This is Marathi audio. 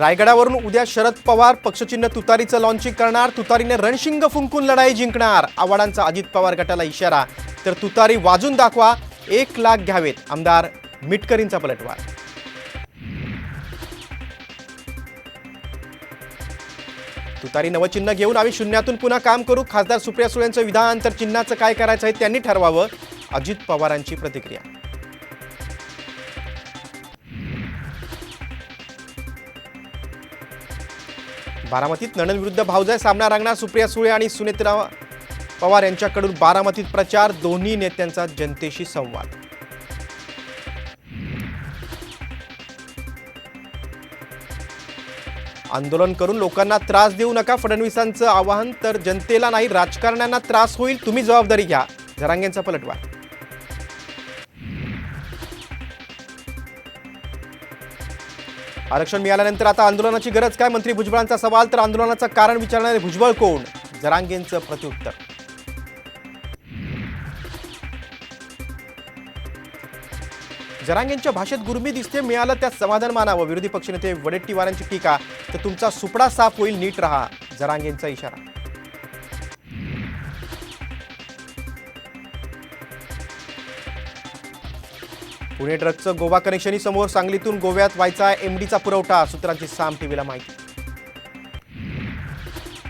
रायगडावरून उद्या शरद पवार पक्षचिन्ह तुतारीचं लॉन्चिंग करणार. तुतारीने रणशिंग फुंकून लढाई जिंकणार. आव्हाडांचा अजित पवार गटाला इशारा. तर तुतारी वाजून दाखवा. एक लाख घ्यावेत. आमदार मिटकरींचा पलटवार. तुतारी नवचिन्ह घेऊन आम्ही शून्यातून पुन्हा काम करू. खासदार सुप्रिया सुळेंचं विधान तर चिन्हाचं काय करायचं आहे त्यांनी ठरवावं. अजित पवारांची प्रतिक्रिया. बारामतीत नणन विरुद्ध भाऊजाय सामना रंगणार सुप्रिया सुळे आणि सुनेत्रा पवार यांच्याकडून बारामतीत प्रचार. दोन्ही नेत्यांचा जनतेशी संवाद. आंदोलन करून लोकांना त्रास देऊ नका फडणवीसांचं आवाहन तर जनतेला नाही राजकारण्यांना त्रास होईल तुम्ही जबाबदारी घ्या. जरांगेंचा पलटवार. आरक्षण मिळाल्यानंतर आता आंदोलनाची गरज काय? मंत्री भुजबळांचा सवाल तर आंदोलनाचं कारण विचारणारे भुजबळ कोण? जरांगेंचं प्रत्युत्तर. जरांगेंच्या भाषेत गुरमी दिसते मिळालं त्यात समाधान मानावं. विरोधी पक्षनेते वडेट्टीवारांची टीका तर तुमचा सुपडा साफ होईल नीट रहा. जरांगेंचा इशारा. पुणे ड्रग्जचं गोवा कनेक्शनही समोर सांगलीतून गोव्यात व्हायचा एमडीचा पुरवठा सूत्रांची साम टीव्हीला माहिती.